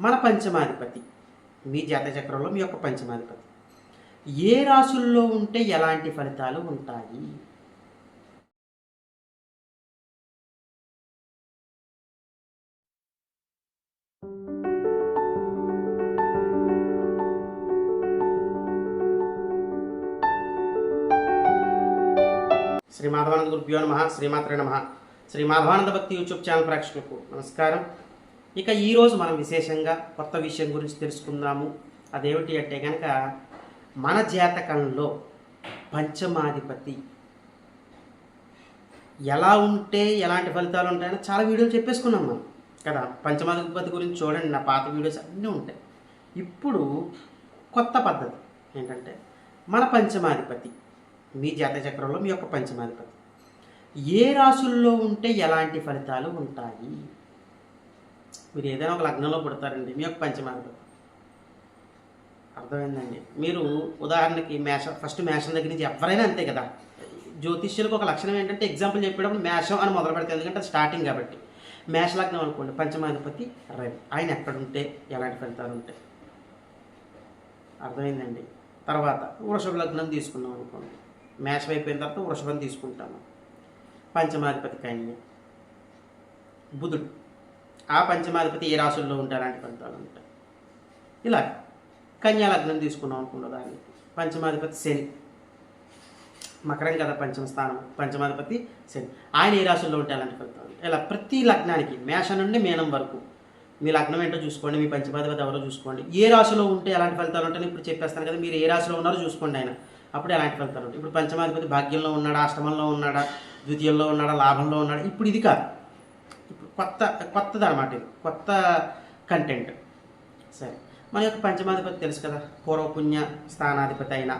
మన పంచమాధిపతి. మీ జాతచక్రంలో మీ యొక్క పంచమాధిపతి. ఏ రాశుల్లో ఉంటే ఎలాంటి ఫలితాలు ఉంటాయి? శ్రీ మాధవానంద గురుభ్యో నమ. శ్రీమాత్రే నమ. శ్రీ మాధవానంద భక్తి యూట్యూబ్ ఛానల్ ప్రేక్షకులకు నమస్కారం. ఇక ఈరోజు మనం విశేషంగా కొత్త విషయం గురించి తెలుసుకుందాము. అదేమిటి అంటే కనుక మన జాతకంలో పంచమాధిపతి ఎలా ఉంటే ఎలాంటి ఫలితాలు ఉంటాయని చాలా వీడియోలు చెప్పేసుకున్నాం మనం. కదా? పంచమాధిపతి గురించి చూడండి నా పాత వీడియోస్ అన్నీ ఉంటాయి. ఇప్పుడు కొత్త పద్ధతి ఏంటంటే మన పంచమాధిపతి మీ జాతక చక్రంలో మీ యొక్క పంచమాధిపతి ఏ రాశుల్లో ఉంటే ఎలాంటి ఫలితాలు ఉంటాయి? మీరు ఏదైనా ఒక లగ్నంలో పుడతారండి. మీ యొక్క పంచమాధిపతి అర్థమైందండి. మీరు ఉదాహరణకి మేషం ఫస్ట్ మేషం దగ్గర నుంచి ఎవరైనా అంతే కదా. జ్యోతిష్యులకు ఒక లక్షణం ఏంటంటే ఎగ్జాంపుల్ చెప్పేటప్పుడు మేషం అని మొదలు పెడతాయి ఎందుకంటే అది స్టార్టింగ్ కాబట్టి. మేష లగ్నం అనుకోండి పంచమాధిపతి రవి. ఆయన ఎక్కడుంటే ఎలాంటి ఫలితాలు ఉంటాయి? అర్థమైందండి. తర్వాత వృషభ లగ్నం తీసుకున్నాం అనుకోండి. మేషం అయిపోయిన తర్వాత వృషభం తీసుకుంటాము. పంచమాధిపతి కన్య. బుధుడు. ఆ పంచమాధిపతి ఏ రాశుల్లో ఉంటే అలాంటి ఫలితాలు ఉంటాయి ఇలా కన్యా లగ్నం తీసుకున్నాం అనుకున్న దాన్ని. పంచమాధిపతి శని. మకరం కదా పంచమ స్థానం. పంచమాధిపతి శని. ఆయన ఏ రాశుల్లో ఉంటే అలాంటి ఫలితాలు ఉంటాయి. ఇలా ప్రతి లగ్నానికి మేష నుండి మీనం వరకు. మీ లగ్నం ఏంటో చూసుకోండి మీ పంచమాధిపతి ఎవరో చూసుకోండి. ఏ రాశిలో ఉంటే ఎలాంటి ఫలితాలు ఉంటాయని ఇప్పుడు చెప్పేస్తాను కదా. మీరు ఏ రాశిలో ఉన్నారో చూసుకోండి ఆయన. అప్పుడు ఎలాంటి ఫలితాలు ఉంటాయి? ఇప్పుడు పంచమాధిపతి భాగ్యంలో ఉన్నాడా అష్టమంలో ఉన్నాడా ద్వితీయంలో ఉన్నాడా లాభంలో ఉన్నాడా? ఇప్పుడు ఇది కాదు. కొత్త కొత్తది అనమాట ఇది. కొత్త కంటెంట్ సరే. మన యొక్క పంచమాధిపతి తెలుసు కదా? పూర్వపుణ్య స్థానాధిపతి అయిన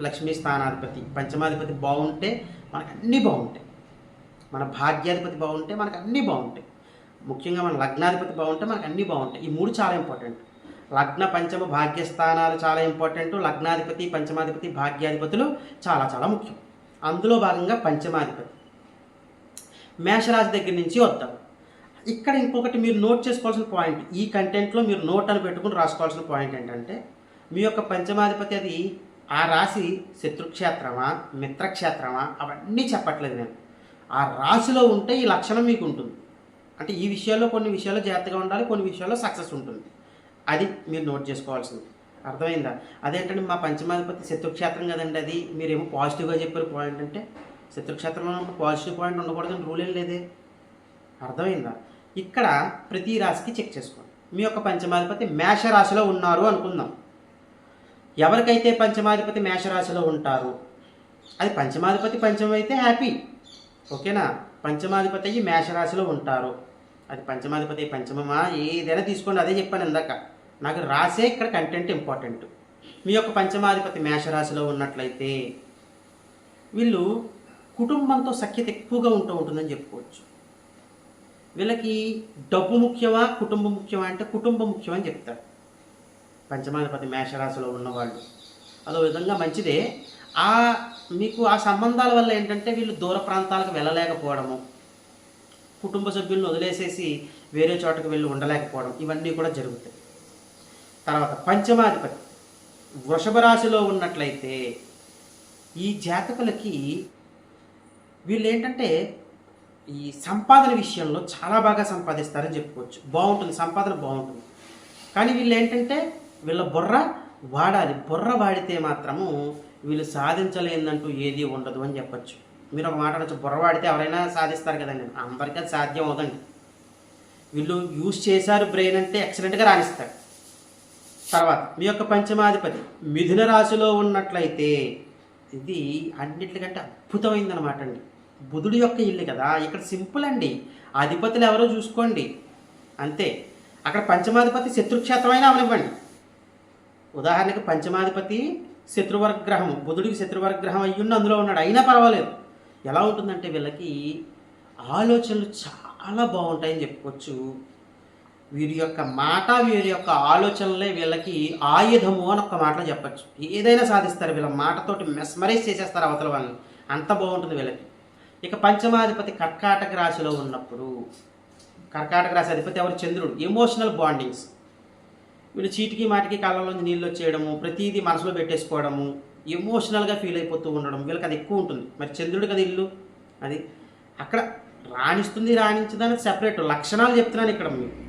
లక్ష్మీ స్థానాధిపతి. పంచమాధిపతి బాగుంటే మనకు అన్నీ బాగుంటాయి. మన భాగ్యాధిపతి బాగుంటే మనకు అన్నీ బాగుంటాయి. ముఖ్యంగా మన లగ్నాధిపతి బాగుంటే మనకు అన్నీ బాగుంటాయి. ఈ మూడు చాలా ఇంపార్టెంట్ లగ్న పంచమ భాగ్యస్థానాలు చాలా ఇంపార్టెంట్ లగ్నాధిపతి పంచమాధిపతి భాగ్యాధిపతులు చాలా చాలా ముఖ్యం. అందులో భాగంగా పంచమాధిపతి. మేషరాశి దగ్గర నుంచి వద్దాం. ఇక్కడ ఇంకొకటి మీరు నోట్ చేసుకోవాల్సిన పాయింట్ ఈ కంటెంట్లో మీరు నోట్ అని పెట్టుకుని రాసుకోవాల్సిన పాయింట్ ఏంటంటే మీ యొక్క పంచమాధిపతి అది ఆ రాశి శత్రుక్షేత్రమా మిత్రక్షేత్రమా అవన్నీ చెప్పట్లేదు నేను. ఆ రాశిలో ఉంటే ఈ లక్షణం మీకు ఉంటుంది. అంటే ఈ విషయాల్లో కొన్ని విషయాల్లో జాగ్రత్తగా ఉండాలి కొన్ని విషయాల్లో సక్సెస్ ఉంటుంది. అది మీరు నోట్ చేసుకోవాల్సింది. అర్థమైందా? అదేంటంటే మా పంచమాధిపతి శత్రుక్షేత్రం కదండి అది. మీరేమో పాజిటివ్గా చెప్పారు పాయింట్ అంటే. శత్రుక్షేత్రంలో పాజిటివ్ పాయింట్ ఉండకూడదని రూల్ ఏం లేదే. అర్థమైందా? ఇక్కడ ప్రతి రాశికి చెక్ చేసుకోండి. మీ యొక్క పంచమాధిపతి మేషరాశిలో ఉన్నారు అనుకుందాం. ఎవరికైతే పంచమాధిపతి మేషరాశిలో ఉంటారు అది పంచమాధిపతి పంచమం అయితే హ్యాపీ. ఓకేనా? పంచమాధిపతి అయ్యి మేషరాశిలో ఉంటారు. అది పంచమాధిపతి పంచమమా? ఏదైనా తీసుకోండి. అదే చెప్పాను ఇందాక. నాకు రాసే ఇక్కడ కంటెంట్ ఇంపార్టెంట్ మీ యొక్క పంచమాధిపతి మేషరాశిలో ఉన్నట్లయితే వీళ్ళు కుటుంబంతో సఖ్యత ఎక్కువగా ఉంటూ ఉంటుందని చెప్పుకోవచ్చు. వీళ్ళకి డబ్బు ముఖ్యమా కుటుంబం ముఖ్యమా అంటే కుటుంబం ముఖ్యమని చెప్తారు. పంచమాధిపతి మేషరాశిలో ఉన్నవాళ్ళు. అదో విధంగా మంచిదే. ఆ మీకు ఆ సంబంధాల వల్ల ఏంటంటే వీళ్ళు దూర ప్రాంతాలకు వెళ్ళలేకపోవడము కుటుంబ సభ్యులను వదిలేసేసి వేరే చోటకు వెళ్ళి ఉండలేకపోవడం ఇవన్నీ కూడా జరుగుతాయి. తర్వాత పంచమాధిపతి. వృషభ రాశిలో ఉన్నట్లయితే ఈ జాతకులకి వీళ్ళు ఏంటంటే ఈ సంపాదన విషయంలో చాలా బాగా సంపాదిస్తారని చెప్పుకోవచ్చు. బాగుంటుంది సంపాదన బాగుంటుంది. కానీ వీళ్ళు ఏంటంటే వీళ్ళ బుర్ర వాడాలి. బుర్ర వాడితే మాత్రము వీళ్ళు సాధించలేదంటూ ఏది ఉండదు అని చెప్పొచ్చు. మీరు ఒక మాట అనొచ్చు బుర్ర వాడితే ఎవరైనా సాధిస్తారు కదండి. అందరికీ అది సాధ్యం అవదండి వీళ్ళు యూజ్ చేశారు బ్రెయిన్ అంటే ఎక్సలెంట్గా రాణిస్తారు. తర్వాత మీ యొక్క పంచమాధిపతి మిథున రాశిలో ఉన్నట్లయితే ఇది అన్నిటికంటే అద్భుతమైందనమాట అండి. బుధుడి యొక్క ఇల్లు కదా ఇక్కడ సింపుల్ అండి. అధిపతులు ఎవరో చూసుకోండి. అంతే. అక్కడ పంచమాధిపతి శత్రుక్షేత్రమైన అవనివ్వండి. ఉదాహరణకి పంచమాధిపతి శత్రువర్గ గ్రహం బుధుడికి శత్రువర్గ గ్రహం అయ్యుండి అందులో ఉన్నాడు. అయినా పర్వాలేదు. ఎలా ఉంటుందంటే వీళ్ళకి ఆలోచనలు చాలా బాగుంటాయని చెప్పుకోవచ్చు. వీరి యొక్క మాట వీరి యొక్క ఆలోచనలే వీళ్ళకి ఆయుధము అని ఒక మాటలో చెప్పచ్చు. ఏదైనా సాధిస్తారు వీళ్ళ మాటతోటి మెస్మరైజ్ చేసేస్తారు అవతల వాళ్ళని. అంత బాగుంటుంది వీళ్ళకి. ఇక పంచమాధిపతి కర్కాటక రాశిలో ఉన్నప్పుడు కర్కాటక రాశి అధిపతి ఎవరు? చంద్రుడు. ఎమోషనల్ బాండింగ్స్ వీళ్ళు చీటికి మాటికి కళ్ళలోంచి నీళ్ళు వచ్చేయడము ప్రతిదీ మనసులో పెట్టేసుకోవడము ఎమోషనల్గా ఫీల్ అయిపోతూ ఉండడం వీళ్ళకి అది ఎక్కువ ఉంటుంది. మరి చంద్రుడు కదా ఇల్లు. అది అక్కడ రాణిస్తుంది రాణించదని సెపరేట్ లక్షణాలు చెప్తున్నాను ఇక్కడ మీకు.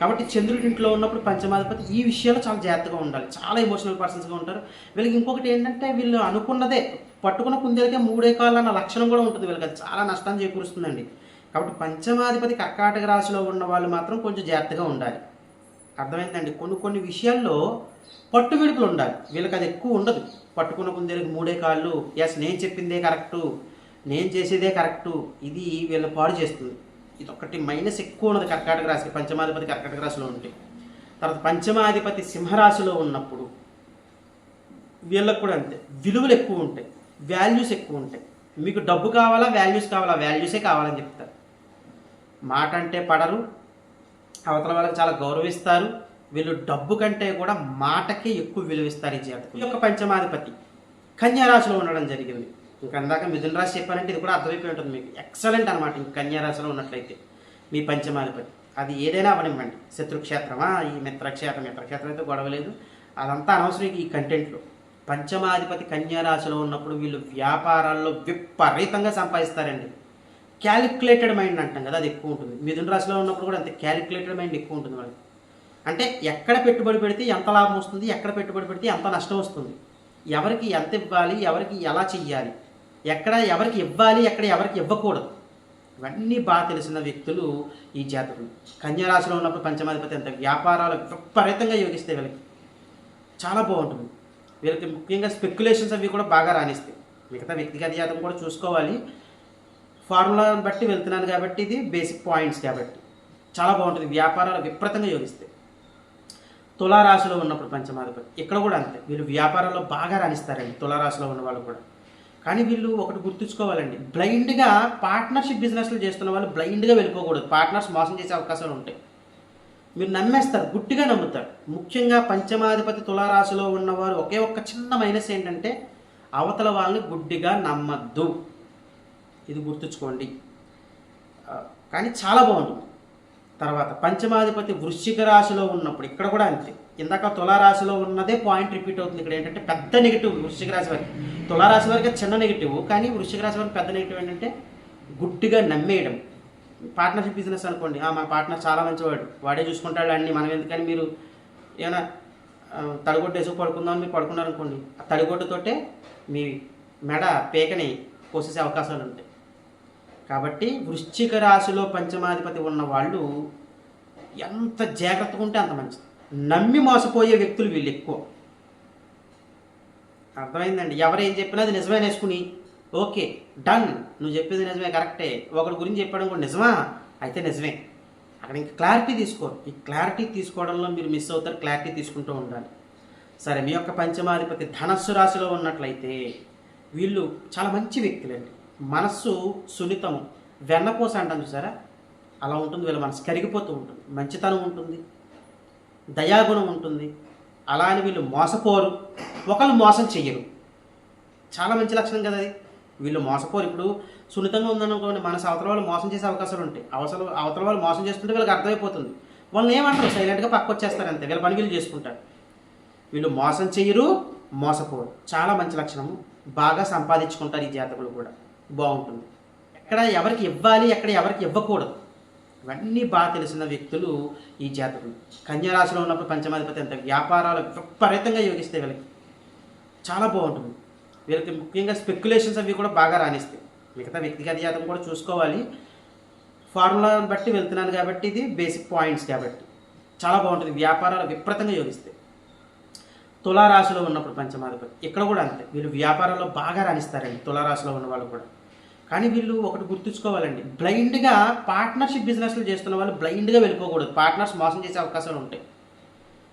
కాబట్టి చంద్రుడి ఇంట్లో ఉన్నప్పుడు పంచమాధిపతి ఈ విషయాలు చాలా జాగ్రత్తగా ఉండాలి. చాలా ఎమోషనల్ పర్సన్స్గా ఉంటారు. వీళ్ళకి ఇంకొకటి ఏంటంటే వీళ్ళు అనుకున్నదే పట్టుకున్న కుందేలకే మూడే కాళ్ళు అన్న లక్షణం కూడా ఉంటుంది వీళ్ళకి. అది చాలా నష్టాన్ని చేకూరుస్తుందండి. కాబట్టి పంచమాధిపతి కర్కాటక రాశిలో ఉన్న వాళ్ళు మాత్రం కొంచెం జాగ్రత్తగా ఉండాలి. అర్థమైందండి? కొన్ని కొన్ని విషయాల్లో పట్టు విడుపులు ఉండాలి. వీళ్ళకి అది ఎక్కువ ఉండదు. పట్టుకున్న కుందేలకు మూడే కాళ్ళు. ఎస్ నేను చెప్పిందే కరెక్టు. నేను చేసేదే కరెక్టు. ఇది వీళ్ళ పాడు చేస్తుంది. ఇది ఒకటి మైనస్ ఎక్కువ ఉన్నది కర్కాటక రాశి పంచమాధిపతి కర్కాటక రాశిలో ఉంటే. తర్వాత పంచమాధిపతి సింహరాశిలో ఉన్నప్పుడు వీళ్ళకు కూడా అంతే. విలువలు ఎక్కువ ఉంటాయి. వాల్యూస్ ఎక్కువ ఉంటాయి. మీకు డబ్బు కావాలా వాల్యూస్ కావాలా? వాల్యూసే కావాలని చెప్తారు. మాట అంటే పడరు. అవతల వాళ్ళకి చాలా గౌరవిస్తారు. వీళ్ళు డబ్బు కంటే కూడా మాటకే ఎక్కువ విలువిస్తారు ఈ జాతకం. ఈ యొక్క పంచమాధిపతి కన్యా రాశిలో ఉండడం జరిగింది. ఇంకా అందాక మిథున రాశి చెప్పానంటే ఇది కూడా అర్థమైపోయి ఉంటుంది మీకు. ఎక్సలెంట్ అనమాట ఇంక కన్యారాశిలో ఉన్నట్లయితే మీ పంచమాధిపతి. అది ఏదైనా అవనివ్వండి. శత్రుక్షేత్రమా? ఈ మిత్రక్షేత్రం మిత్రక్షేత్రం అయితే గొడవ లేదు. అదంతా అనవసరం ఈ కంటెంట్లో పంచమాధిపతి కన్యారాశిలో ఉన్నప్పుడు వీళ్ళు వ్యాపారాల్లో విపరీతంగా సంపాదిస్తారండి. క్యాలిక్యులేటెడ్ మైండ్ అంటాం కదా అది ఎక్కువ ఉంటుంది. మిథున రాశిలో ఉన్నప్పుడు కూడా అంతే క్యాలిక్యులేటెడ్ మైండ్ ఎక్కువ ఉంటుంది వాళ్ళకి. అంటే ఎక్కడ పెట్టుబడి పెడితే ఎంత లాభం వస్తుంది ఎక్కడ పెట్టుబడి పెడితే ఎంత నష్టం వస్తుంది. ఎవరికి ఎంత ఇవ్వాలి ఎవరికి ఎలా చెయ్యాలి ఎక్కడ ఎవరికి ఇవ్వాలి ఎక్కడ ఎవరికి ఇవ్వకూడదు. ఇవన్నీ బాగా తెలిసిన వ్యక్తులు ఈ జాతకులు. కన్యారాశిలో ఉన్నప్పుడు పంచమాధిపతి అంత వ్యాపారాలు విపరీతంగా యోగిస్తాయి వీళ్ళకి. చాలా బాగుంటుంది. వీళ్ళకి ముఖ్యంగా స్పెక్యులేషన్స్ అవి కూడా బాగా రాణిస్తాయి. మిగతా వ్యక్తిగత జాతకం కూడా చూసుకోవాలి. ఫార్ములాను బట్టి వెళ్తున్నాను కాబట్టి ఇది బేసిక్ పాయింట్స్ కాబట్టి. చాలా బాగుంటుంది. వ్యాపారాలు విపరీతంగా యోగిస్తాయి. తులారాశిలో ఉన్నప్పుడు పంచమాధిపతి. ఇక్కడ కూడా అంతే. వీళ్ళు వ్యాపారంలో బాగా రాణిస్తారండి. తులారాశిలో ఉన్న వాళ్ళు కూడా. కానీ వీళ్ళు ఒకటి గుర్తుంచుకోవాలండి. బ్లైండ్గా పార్ట్నర్షిప్ బిజినెస్లు చేస్తున్న వాళ్ళు బ్లైండ్గా వెళ్ళిపోకూడదు. పార్ట్నర్స్ మోసం చేసే అవకాశాలు ఉంటాయి. మీరు నమ్మేస్తారు గుట్టిగా నమ్ముతారు. ముఖ్యంగా పంచమాధిపతి తులారాశిలో ఉన్నవారు ఒకే ఒక్క చిన్న మైనస్ ఏంటంటే అవతల వాళ్ళని గుడ్డిగా నమ్మద్దు. ఇది గుర్తుంచుకోండి. కానీ చాలా బాగుంటుంది. తర్వాత పంచమాధిపతి వృశ్చిక రాశిలో ఉన్నప్పుడు ఇక్కడ కూడా అంతే. ఇందాక తులారాశిలో ఉన్నదే పాయింట్ రిపీట్ అవుతుంది. ఇక్కడ ఏంటంటే పెద్ద నెగిటివ్ వృశ్చిక రాశి వారికి. తులారాశి వారికి చిన్న నెగిటివ్ కానీ వృశ్చిక రాశి వారికి పెద్ద నెగిటివ్ ఏంటంటే గుడ్డిగా నమ్మేయడం. పార్ట్నర్షిప్ బిజినెస్ అనుకోండి. "ఆ, మా పార్ట్నర్ చాలా మంచివాడు. వాడే చూసుకుంటాడు అన్ని. మనం ఎందుకని మీరు ఏమైనా ఆ, తడిగొడ్డు వేసుకు పడుకుందాం మీరు పడుకున్నారనుకోండి. ఆ తడిగొడ్డుతోటే మీ మెడ పేకని కోసేసే అవకాశాలు ఉంటాయి. కాబట్టి వృశ్చిక రాశిలో పంచమాధిపతి ఉన్న వాళ్ళు ఎంత జాగ్రత్తగా ఉంటే అంత మంచిది. నమ్మి మోసపోయే వ్యక్తులు వీళ్ళు ఎక్కువ. అర్థమైందండి? ఎవరు ఏం చెప్పినా అది నిజమే నేసుకుని ఓకే డన్ నువ్వు చెప్పేది నిజమే కరెక్టే. ఒకరి గురించి చెప్పడం కూడా నిజమా? అయితే నిజమే. అక్కడ ఇంకా క్లారిటీ తీసుకోరు ఈ క్లారిటీ తీసుకోవడంలో మీరు మిస్ అవుతారు క్లారిటీ తీసుకుంటూ ఉండాలి. సరే మీ యొక్క పంచమాధిపతి ధనస్సు రాశిలో ఉన్నట్లయితే వీళ్ళు చాలా మంచి వ్యక్తులండి. మనస్సు సున్నితము. వెన్నపూస అంటాం చూసారా? అలా ఉంటుంది వీళ్ళ మనసు కరిగిపోతూ ఉంటుంది. మంచితనం ఉంటుంది. దయాగుణం ఉంటుంది. అలా అని వీళ్ళు మోసపోరు. ఒకళ్ళు మోసం చెయ్యరు. చాలా మంచి లక్షణం కదా అది. వీళ్ళు మోసపోరు. ఇప్పుడు సున్నితంగా ఉందనుకోండి మన అవతల వాళ్ళు మోసం చేసే అవకాశాలు ఉంటాయి. అవసరం అవతల వాళ్ళు మోసం చేస్తుంటే వీళ్ళకి అర్థమైపోతుంది. వాళ్ళని ఏమంటారు? సైలెంట్గా పక్క వచ్చేస్తారు అంతే. వీళ్ళ పని వీళ్ళు చేసుకుంటారు. వీళ్ళు మోసం చెయ్యరు మోసపోరు. చాలా మంచి లక్షణము. బాగా సంపాదించుకుంటారు ఈ జాతకులు కూడా. బాగుంటుంది. ఎక్కడ ఎవరికి ఇవ్వాలి ఎక్కడ ఎవరికి ఇవ్వకూడదు. ఇవన్నీ బాగా తెలిసిన వ్యక్తులు ఈ జాతకులు. కన్యారాశిలో ఉన్నప్పుడు పంచమాధిపతి అంత వ్యాపారాలు విపరీతంగా యోగిస్తే వీళ్ళకి. చాలా బాగుంటుంది. వీళ్ళకి ముఖ్యంగా స్పెక్యులేషన్స్ అవి కూడా బాగా రాణిస్తాయి. మిగతా వ్యక్తిగత జాతకం కూడా చూసుకోవాలి. ఫార్ములాను బట్టి వెళ్తున్నాను కాబట్టి ఇది బేసిక్ పాయింట్స్ కాబట్టి. చాలా బాగుంటుంది. వ్యాపారాలు విపరీతంగా యోగిస్తాయి. తులారాశిలో ఉన్నప్పుడు పంచమాధిపతి. ఇక్కడ కూడా అంతే. వీళ్ళు వ్యాపారంలో బాగా రాణిస్తారండి తులారాశిలో ఉన్న వాళ్ళు కూడా. కానీ వీళ్ళు ఒకటి గుర్తుంచుకోవాలండి. బ్లైండ్గా పార్ట్నర్షిప్ బిజినెస్లు చేస్తున్న వాళ్ళు బ్లైండ్గా వెళ్ళిపోకూడదు. పార్ట్నర్స్ మోసం చేసే అవకాశాలు ఉంటాయి.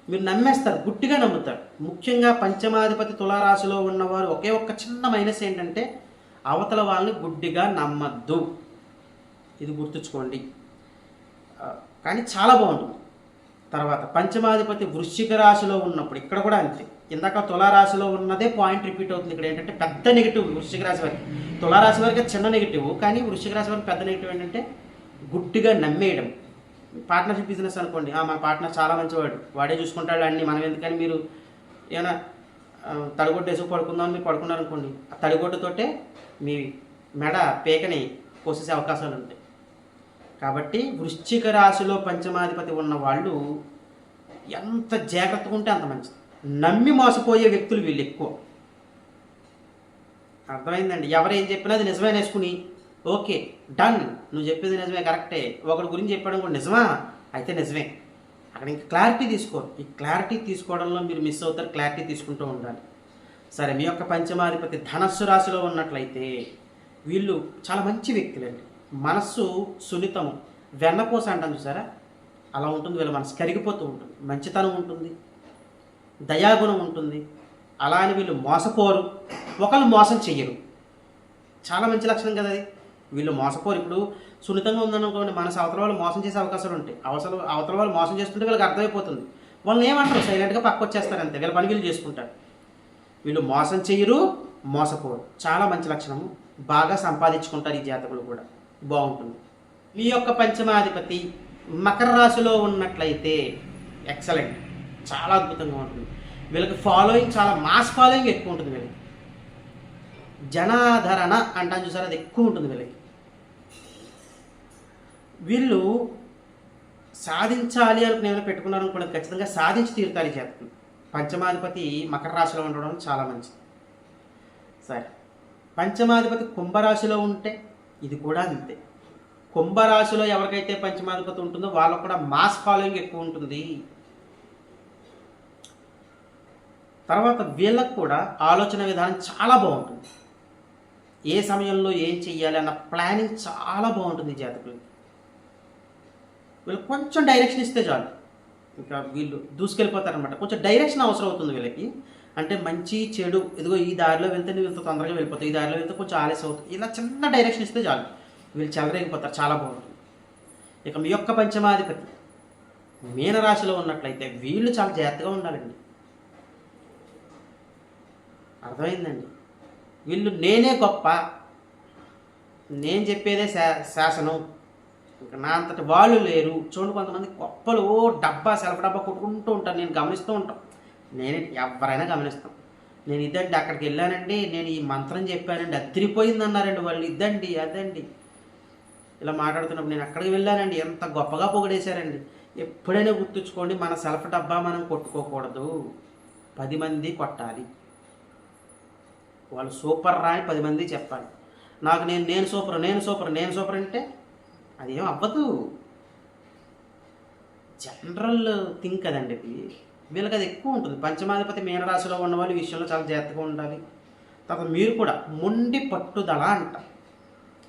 మీరు నమ్మేస్తారు గుట్టిగా నమ్ముతారు. ముఖ్యంగా పంచమాధిపతి తులారాశిలో ఉన్నవారు ఒకే ఒక్క చిన్న మైనస్ ఏంటంటే అవతల వాళ్ళని గుడ్డిగా నమ్మద్దు. ఇది గుర్తుంచుకోండి. కానీ చాలా బాగుంటుంది. తర్వాత పంచమాధిపతి వృశ్చిక రాశిలో ఉన్నప్పుడు ఇక్కడ కూడా అంతే. ఇందాక తులారాశిలో ఉన్నదే పాయింట్ రిపీట్ అవుతుంది ఇక్కడ ఏంటంటే పెద్ద నెగిటివ్ వృశ్చిక రాశి వారికి. తులారాశి వారికి చిన్న నెగిటివ్ కానీ వృశ్చిక రాశి వారికి పెద్ద నెగిటివ్ ఏంటంటే గుడ్డిగా నమ్మేయడం. పార్ట్నర్షిప్ బిజినెస్ అనుకోండి. "ఆ, మన పార్ట్నర్ చాలా మంచివాడు. వాడే చూసుకుంటాడు అన్ని. మనం ఎందుకని మీరు ఏమైనా తడిగొడ్డు వేసుకు పడుకుందాం మీరు పడుకున్నారు అనుకోండి ఆ తడిగొడ్డుతోటే మీ మెడ పేకని కోసేసే అవకాశాలు ఉంటాయి. కాబట్టి వృశ్చిక రాశిలో పంచమాధిపతి ఉన్న వాళ్ళు ఎంత జాగ్రత్తగా ఉంటే అంత మంచిది. నమ్మి మోసపోయే వ్యక్తులు వీళ్ళు ఎక్కువ. అర్థమైందండి? ఎవరు ఏం చెప్పినా అది నిజమే వేసుకుని ఓకే డన్ నువ్వు చెప్పేది నిజమే కరెక్టే. ఒకరి గురించి చెప్పడం కూడా నిజమా? అయితే నిజమే. అక్కడ ఇంకా క్లారిటీ తీసుకోరు. ఈ క్లారిటీ తీసుకోవడంలో మీరు మిస్ అవుతారు క్లారిటీ తీసుకుంటూ ఉండాలి. సరే మీ యొక్క పంచమాధిపతి ధనస్సు రాశిలో ఉన్నట్లయితే వీళ్ళు చాలా మంచి వ్యక్తులండి. మనస్సు సున్నితము. వెన్నపోస అంటాం చూసారా? అలా ఉంటుంది వీళ్ళ మనసు కరిగిపోతూ ఉంటుంది. మంచితనం ఉంటుంది. దయాగుణం ఉంటుంది. అలా అని వీళ్ళు మోసపోరు. ఒకళ్ళు మోసం చెయ్యరు. చాలా మంచి లక్షణం కదా అది. వీళ్ళు మోసపోరు. ఇప్పుడు సున్నితంగా ఉందనుకోండి మనసు అవతల వాళ్ళు మోసం చేసే అవకాశాలు ఉంటాయి. అవసరం అవతల వాళ్ళు మోసం చేస్తుంటే వీళ్ళకి అర్థమైపోతుంది. వాళ్ళని ఏమంటారు? సైలెంట్గా పక్క వచ్చేస్తారు అంతే. వీళ్ళ పని వీళ్ళు చేసుకుంటారు. వీళ్ళు మోసం చెయ్యరు మోసపోరు. చాలా మంచి లక్షణము. బాగా సంపాదించుకుంటారు ఈ జాతకులు కూడా. బాగుంటుంది. మీ యొక్క పంచమాధిపతి మకర రాశిలో ఉన్నట్లయితే ఎక్సలెంట్. చాలా అద్భుతంగా ఉంటుంది. వీళ్ళకి ఫాలోయింగ్ చాలా మాస్ ఫాలోయింగ్ ఎక్కువ ఉంటుంది వీళ్ళకి. జనాధరణ అంటాను చూసారు? అది ఎక్కువ ఉంటుంది వీళ్ళకి. వీళ్ళు సాధించాలి అనుకుని ఏమైనా పెట్టుకున్నారు అనుకోండి ఖచ్చితంగా సాధించి తీరుతారు చేస్తుంది పంచమాధిపతి మకర రాశిలో ఉండడం చాలా మంచిది. సరే. పంచమాధిపతి కుంభరాశిలో ఉంటే ఇది కూడా అంతే. కుంభరాశిలో ఎవరికైతే పంచమాధిపతి ఉంటుందో వాళ్ళకు కూడా మాస్ ఫాలోయింగ్ ఎక్కువ ఉంటుంది. తర్వాత వీళ్ళకు కూడా ఆలోచన విధానం చాలా బాగుంటుంది. ఏ సమయంలో ఏం చెయ్యాలి అన్న ప్లానింగ్ చాలా బాగుంటుంది జాతకులకి. వీళ్ళు కొంచెం డైరెక్షన్ ఇస్తే చాలు. ఇంకా వీళ్ళు దూసుకెళ్ళిపోతారనమాట కొంచెం డైరెక్షన్ అవసరం అవుతుంది వీళ్ళకి. అంటే మంచి చెడు ఇదిగో ఈ దారిలో వెళ్తే నువ్వు ఇంత తొందరగా వెళ్ళిపోతావు ఈ దారిలో వెళ్తే కొంచెం ఆలస్యం అవుతుంది. ఇలా చిన్న డైరెక్షన్ ఇస్తే చాలు. వీళ్ళు చెలరేగిపోతారు చాలా బాగుంటుంది. ఇక మీ యొక్క పంచమాధిపతి మీనరాశిలో ఉన్నట్లయితే వీళ్ళు చాలా జాగ్రత్తగా ఉండాలండి. అర్థమైందండి. వీళ్ళు నేనే గొప్ప. నేను చెప్పేదే శా శాసనం. ఇంకా నా అంతటి వాళ్ళు లేరు. చూడండి కొంతమంది గొప్పలు డబ్బా సెల్ఫ్ డబ్బా కొట్టుకుంటూ ఉంటాను నేను గమనిస్తూ ఉంటాం. నేను ఎవరైనా గమనిస్తాం. నేను ఇదండి అక్కడికి వెళ్ళానండి. నేను ఈ మంత్రం చెప్పానండి. అదిరిపోయింది అన్నారండి వాళ్ళు. ఇదండి అదండి. ఇలా మాట్లాడుతున్నప్పుడు నేను అక్కడికి వెళ్ళానండి. ఎంత గొప్పగా పొగిడేశారండి. ఎప్పుడైనా గుర్తుంచుకోండి మన సెల్ఫ్ డబ్బా మనం కొట్టుకోకూడదు. పది మంది కొట్టాలి. వాళ్ళు సూపర్ రా అని పది మంది చెప్పాలి. నాకు నేను నేను సూపర్ నేను సూపర్ నేను సూపర్ అంటే అదేం అవ్వదు. జనరల్ థింక్ కదండి ఇది. వీళ్ళకి అది ఎక్కువ ఉంటుంది. పంచమాధిపతి మీనరాశిలో ఉన్న వాళ్ళు విషయంలో చాలా జాగ్రత్తగా ఉండాలి. తర్వాత మీరు కూడా మొండి పట్టుదల అంట.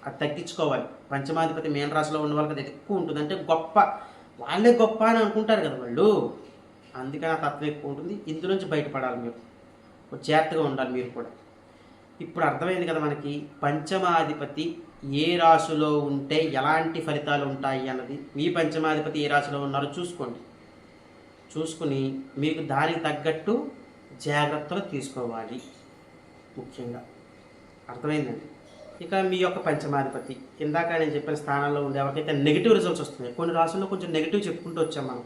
అది తగ్గించుకోవాలి. పంచమాధిపతి మీనరాశిలో ఉన్న వాళ్ళకి అది ఎక్కువ ఉంటుంది. అంటే గొప్ప వాళ్ళే గొప్ప అని అనుకుంటారు కదా వాళ్ళు. అందుకని ఆ తత్వం ఎక్కువ ఉంటుంది. ఇందులోంచి బయటపడాలి మీరు. జాగ్రత్తగా ఉండాలి మీరు కూడా. ఇప్పుడు అర్థమైంది కదా మనకి పంచమాధిపతి ఏ రాశిలో ఉంటే ఎలాంటి ఫలితాలు ఉంటాయి అన్నది. మీ పంచమాధిపతి ఏ రాశిలో ఉన్నారో చూసుకోండి. చూసుకుని మీకు దానికి తగ్గట్టు జాగ్రత్తలు తీసుకోవాలి ముఖ్యంగా. అర్థమైందండి? ఇక మీ యొక్క పంచమాధిపతి ఇందాక నేను చెప్పిన స్థానాల్లో ఉండే ఎవరికైతే నెగిటివ్ రిజల్ట్స్ వస్తున్నాయి కొన్ని రాష్ట్రాల్లో కొంచెం నెగిటివ్ చెప్పుకుంటూ వచ్చాం మనం.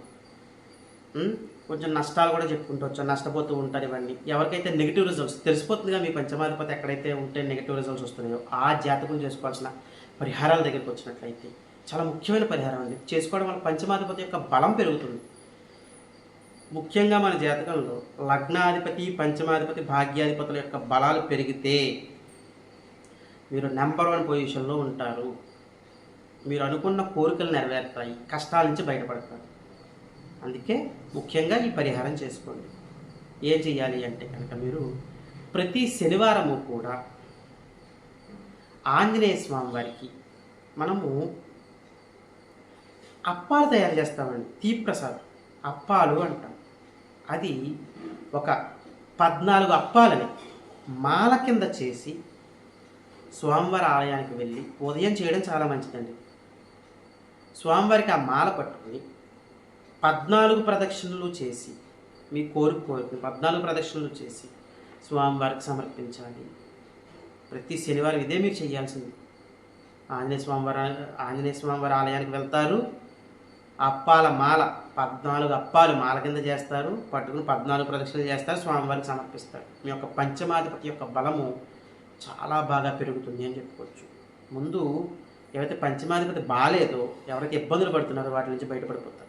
కొంచెం నష్టాలు కూడా చెప్పుకుంటూ నష్టపోతూ ఉంటారు ఇవన్నీ. ఎవరికైతే నెగిటివ్ రిజల్ట్స్ తెలిసిపోతుందిగా మీ పంచమాధిపతి ఎక్కడైతే ఉంటే నెగిటివ్ రిజల్ట్స్ వస్తున్నాయో ఆ జాతకం చేసుకోవాల్సిన పరిహారాల దగ్గరికి వచ్చినట్లయితే చాలా ముఖ్యమైన పరిహారం అండి చేసుకోవడం వల్ల పంచమాధిపతి యొక్క బలం పెరుగుతుంది. ముఖ్యంగా మన జాతకంలో లగ్నాధిపతి పంచమాధిపతి భాగ్యాధిపతుల యొక్క బలాలు పెరిగితే మీరు నెంబర్ వన్ పొజిషన్లో ఉంటారు. మీరు అనుకున్న కోరికలు నెరవేరుతాయి కష్టాల నుంచి బయటపడతారు. అందుకే ముఖ్యంగా ఈ పరిహారం చేసుకోండి. ఏం చేయాలి అంటే కనుక మీరు ప్రతి శనివారము కూడా ఆంజనేయ స్వామి వారికి మనము అప్పాలు తయారు చేస్తామండి. తీప్రసాద్. అప్పాలు అంటాం. అది ఒక పద్నాలుగు అప్పాలని మాల కింద చేసి స్వామివారి ఆలయానికి వెళ్ళి ఉదయం చేయడం చాలా మంచిదండి. స్వామివారికి ఆ మాల పట్టుకుని పద్నాలుగు ప్రదక్షిణలు చేసి మీ కోరిక కోరిక పద్నాలుగు ప్రదక్షిణలు చేసి స్వామివారికి సమర్పించాలి. ప్రతి శనివారం ఇదే మీరు చేయాల్సింది. ఆంజనేయ స్వామివారి ఆంజనేయ స్వామివారి ఆలయానికి వెళ్తారు. అప్పాల మాల పద్నాలుగు అప్పాలు మాల కింద చేస్తారు. పట్టుకుని పద్నాలుగు ప్రదక్షిణలు చేస్తారు. స్వామివారికి సమర్పిస్తారు. మీ యొక్క పంచమాధిపతి యొక్క బలము చాలా బాగా పెరుగుతుంది అని చెప్పుకోవచ్చు. ముందు ఎవరైతే పంచమాధిపతి బాగాలేదో ఎవరైతే ఇబ్బందులు పడుతున్నారో వాటి నుంచి బయటపడిపోతారు.